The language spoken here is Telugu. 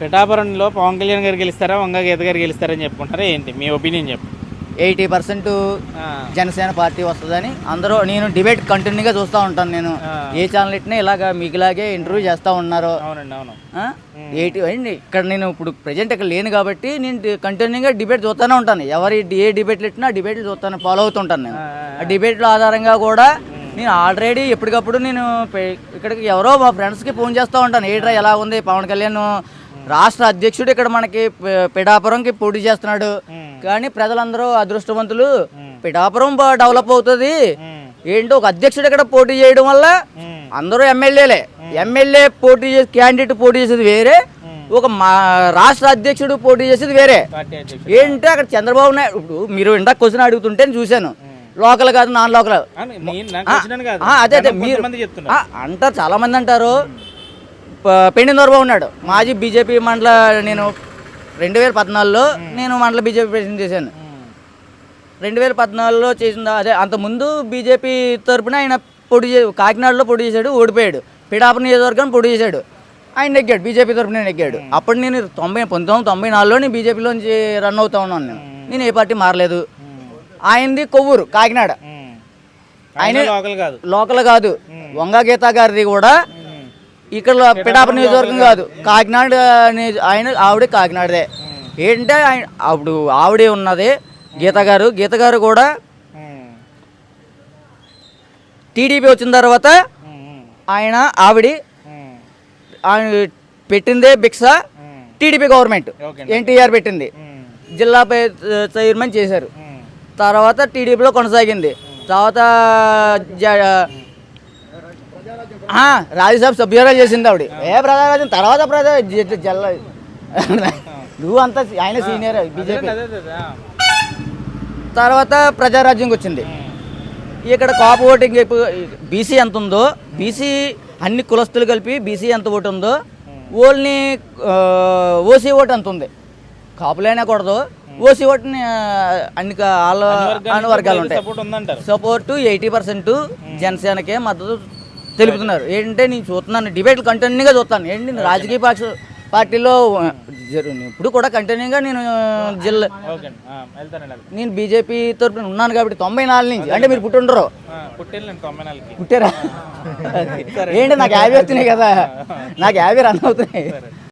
పిఠాపురంలో పవన్ కళ్యాణ్ గారు గెలుస్తారా వంగ గీత గారు గెలుస్తారని చెప్పుకుంటారా ఏంటి? మీ ఒపీనియన్ చెప్పు. ఎయిటీ పర్సెంట్ జనసేన పార్టీ వస్తుందని అందరూ నేను డిబేట్ కంటిన్యూగా చూస్తూ ఉంటాను నేను. ఏ ఛానల్ ఇట్టినా ఇలాగ మీకులాగే ఇంటర్వ్యూ చేస్తూ ఉన్నారు. అవునండి అవును. ఎయిటీ అండి ఇక్కడ నేను ఇప్పుడు ప్రజెంట్ ఇక్కడ లేను కాబట్టి నేను కంటిన్యూగా డిబేట్ చూస్తూనే ఉంటాను. ఎవరి ఏ డిబేట్లు ఇట్టినా డిబేట్లు చూస్తాను ఫాలో అవుతుంటాను నేను. ఆ డిబేట్ల ఆధారంగా కూడా నేను ఆల్రెడీ ఎప్పటికప్పుడు నేను ఇక్కడికి ఎవరో మా ఫ్రెండ్స్కి ఫోన్ చేస్తూ ఉంటాను. ఏట్రా ఎలా ఉంది? పవన్ కళ్యాణ్ రాష్ట్ర అధ్యక్షుడు ఇక్కడ మనకి పిఠాపురంకి పోటీ చేస్తున్నాడు. కానీ ప్రజలందరూ అదృష్టవంతులు. పిఠాపురం డెవలప్ అవుతుంది. ఏంటో ఒక అధ్యక్షుడు ఇక్కడ పోటీ చేయడం వల్ల అందరూ ఎమ్మెల్యేలే. ఎమ్మెల్యే పోటీ చేసి క్యాండిడేట్ పోటీ చేసేది వేరే. ఒక మా రాష్ట్ర అధ్యక్షుడు పోటీ చేసేది వేరే. ఏంటంటే అక్కడ చంద్రబాబు నాయుడు ఇప్పుడు మీరు ఇందాక క్వశ్చన్ అడుగుతుంటే నేను చూశాను. లోకల్ కాదు నాన్ లోకల్. అదే అదే మీరు అంటారు చాలా మంది అంటారు. పెండి దొరబాబు ఉన్నాడు. మాజీ బీజేపీ మండల నేను రెండు వేల పద్నాలుగులో నేను మండల బీజేపీ ప్రెసిడెంట్ చేశాను. రెండు వేల పద్నాలుగులో చేసిన అదే అంతకుముందు బీజేపీ తరపున ఆయన పోటీ చే కాకినాడలో పోటీ చేశాడు ఓడిపోయాడు. పిడాప నియోజకవర్గం పోటీ చేశాడు. ఆయన నెగ్గాడు బీజేపీ తరపున నెగ్గాడు. అప్పుడు నేను తొంభై పంతొమ్మిది వందల తొంభై నాలుగులో నేను బీజేపీలోంచి రన్ అవుతా ఉన్నాను నేను. నేను ఏ పార్టీ మారలేదు. ఆయనది కొవ్వూరు కాకినాడ. ఆయన లోకల్ కాదు. లోకల్ కాదు. వంగ గీత గారిది కూడా ఇక్కడ పిడాప నియోజకవర్గం కాదు. కాకినాడ ఆయన ఆవిడ కాకినాడదే. ఏంటంటే ఆయన అప్పుడు ఆవిడే ఉన్నది. గీత గారు గీత గారు కూడా టీడీపీ వచ్చిన తర్వాత ఆయన ఆవిడ ఆయన పెట్టిందే భిక్ష టీడీపీ గవర్నమెంట్. ఎన్టీఆర్ పెట్టింది. జిల్లా చైర్మన్ చేశారు. తర్వాత టీడీపీలో కొనసాగింది. తర్వాత రాజ్యసభ సభ్యురాలు చేసింది ఆవిడ. ఏ ప్రధాన తర్వాత ప్రజా జల్ల. నువ్వు అంతా ఆయన సీనియర్ బీజేపీ. తర్వాత ప్రజారాజ్యంకి వచ్చింది. ఇక్కడ కాపు ఓటింగ్ బీసీ ఎంత ఉందో బీసీ అన్ని కులస్తులు కలిపి బీసీ ఎంత ఓటు ఉందో ఓల్ని ఓసీ ఓటు ఎంత ఉంది? కాపులైనా కూడదు ఓసీ ఓటుని అన్ని వాళ్ళ అన్ని వర్గాలు ఉంటాయి. సపోర్టు ఎయిటీ పర్సెంట్ జనసేనకే మద్దతు తెలుపుతున్నారు. ఏంటంటే నేను చూస్తున్నాను డిబేట్లు కంటిన్యూగా చూస్తాను. ఏంటి నేను రాజకీయ పక్ష పార్టీలో ఇప్పుడు కూడా కంటిన్యూగా నేను జిల్లా. నేను బీజేపీ తరపున ఉన్నాను కాబట్టి తొంభై నాలుగు నుంచి. అంటే మీరు పుట్టుండరు? పుట్టారా? ఏంటి నాకు యాభై వస్తున్నాయి కదా. నాకు యాభై రన్ అవుతున్నాయి.